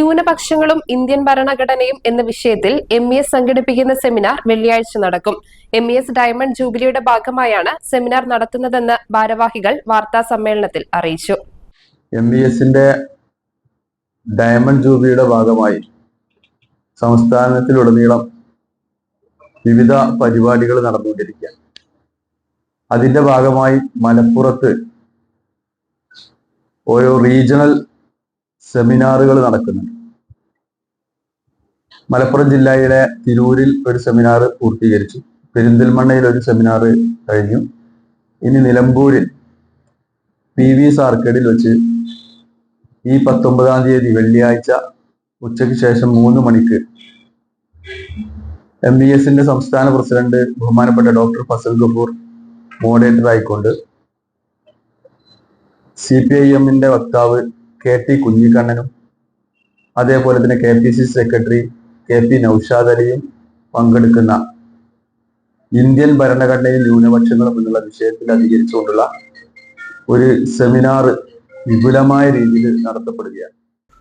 ന്യൂനപക്ഷങ്ങളും Indian ഭരണഘടനയും എന്ന വിഷയത്തിൽ എം ഇ എസ് സംഘടിപ്പിക്കുന്ന സെമിനാർ വെള്ളിയാഴ്ച നടക്കും. എം ഇ എസ് ഡയമണ്ട് ജൂബിലിയുടെ ഭാഗമായാണ് സെമിനാർ നടത്തുന്നതെന്ന് ഭാരവാഹികൾ വാർത്താ സമ്മേളനത്തിൽ അറിയിച്ചു. എം ഇ എസിന്റെ ഡയമണ്ട് ജൂബിലിയുടെ ഭാഗമായി സംസ്ഥാനത്തിലുടനീളം വിവിധ പരിപാടികൾ നടന്നുകൊണ്ടിരിക്കുക അതിന്റെ ഭാഗമായി മലപ്പുറത്ത് ഓരോ റീജിയണൽ സെമിനാറുകൾ നടക്കുന്നുണ്ട് മലപ്പുറം ജില്ലയിലെ തിരൂരിൽ ഒരു സെമിനാർ പൂർത്തീകരിച്ചു. പെരിന്തൽമണ്ണയിൽ ഒരു സെമിനാർ കഴിഞ്ഞു. ഇനി നിലമ്പൂരിൽ പി വി എസ് ആർക്കേഡിൽ വെച്ച് ഈ പത്തൊമ്പതാം തീയതി വെള്ളിയാഴ്ച ഉച്ചയ്ക്ക് ശേഷം മൂന്ന് മണിക്ക് എം ബി എസിന്റെ സംസ്ഥാന പ്രസിഡന്റ് ബഹുമാനപ്പെട്ട ഡോക്ടർ ഫസൽ ഗഫൂർ മോഡറേറ്റർ ആയിക്കൊണ്ട് സി പി ഐ എമ്മിന്റെ വക്താവ് കെ ടി കുഞ്ഞിക്കണ്ണനും അതേപോലെ തന്നെ K P C secretary K P Naushad അലിയും പങ്കെടുക്കുന്ന ഇന്ത്യൻ ഭരണഘടനയിൽ ന്യൂനപക്ഷങ്ങളും എന്നുള്ള വിഷയത്തിൽ അധികരിച്ചുകൊണ്ടുള്ള ഒരു സെമിനാർ വിപുലമായ രീതിയിൽ നടത്തപ്പെടുകയാണ്.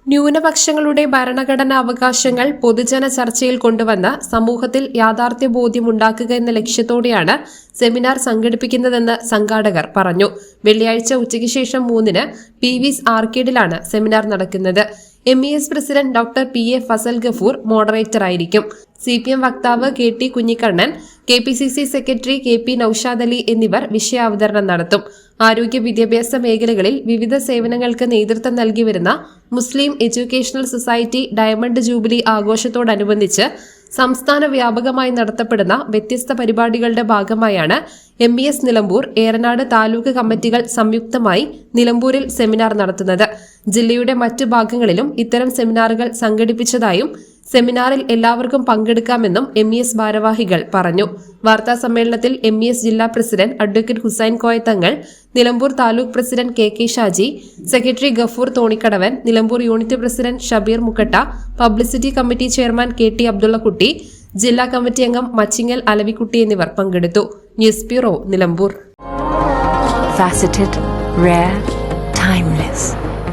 ന്യൂനപക്ഷങ്ങളുടെ ഭരണഘടനാ അവകാശങ്ങൾ പൊതുജന ചർച്ചയിൽ കൊണ്ടുവന്ന് സമൂഹത്തിൽ യാഥാർത്ഥ്യ ബോധ്യം ഉണ്ടാക്കുക എന്ന ലക്ഷ്യത്തോടെയാണ് സെമിനാർ സംഘടിപ്പിക്കുന്നതെന്ന് സംഘാടകർ പറഞ്ഞു. വെള്ളിയാഴ്ച ഉച്ചയ്ക്ക് ശേഷം മൂന്നിന് പി വിസ് ആർക്കേഡിലാണ് സെമിനാർ നടക്കുന്നത്. M E S president doctor P A Fazal Gafoor moderator ആയിരിക്കും. സി പി എം വക്താവ് K T Kunhikannan K P C C secretary K P Naushad Ali എന്നിവർ വിഷയാവതരണം നടത്തും. ആരോഗ്യ വിദ്യാഭ്യാസ മേഖലകളിൽ വിവിധ സേവനങ്ങൾക്ക് നേതൃത്വം നൽകി വരുന്ന Muslim educational society diamond jubilee ആഘോഷത്തോടനുബന്ധിച്ച് സംസ്ഥാന വ്യാപകമായി നടത്തപ്പെടുന്ന വ്യത്യസ്ത പരിപാടികളുടെ ഭാഗമായാണ് M E S Nilambur Eranad taluk കമ്മിറ്റികൾ സംയുക്തമായി നിലമ്പൂരിൽ സെമിനാർ നടത്തുന്നത്. ജില്ലയുടെ മറ്റ് ഭാഗങ്ങളിലും ഇത്തരം സെമിനാറുകൾ സംഘടിപ്പിച്ചതായും സെമിനാറിൽ എല്ലാവർക്കും പങ്കെടുക്കാമെന്നും എം ഇ എസ് ഭാരവാഹികൾ പറഞ്ഞു. വാർത്താ സമ്മേളനത്തിൽ എം ഇ എസ് ജില്ലാ president advocate Hussain Koyathangal Nilambur taluk president K K Shaji secretary Gafoor Thonikkadavan Nilambur unit president Shabeer Mukkatta publicity committee chairman K T Abdullakutty ജില്ലാ കമ്മിറ്റി അംഗം മച്ചിങ്ങൽ അലവിക്കുട്ടി എന്നിവർ പങ്കെടുത്തു. News bureau Nilambur.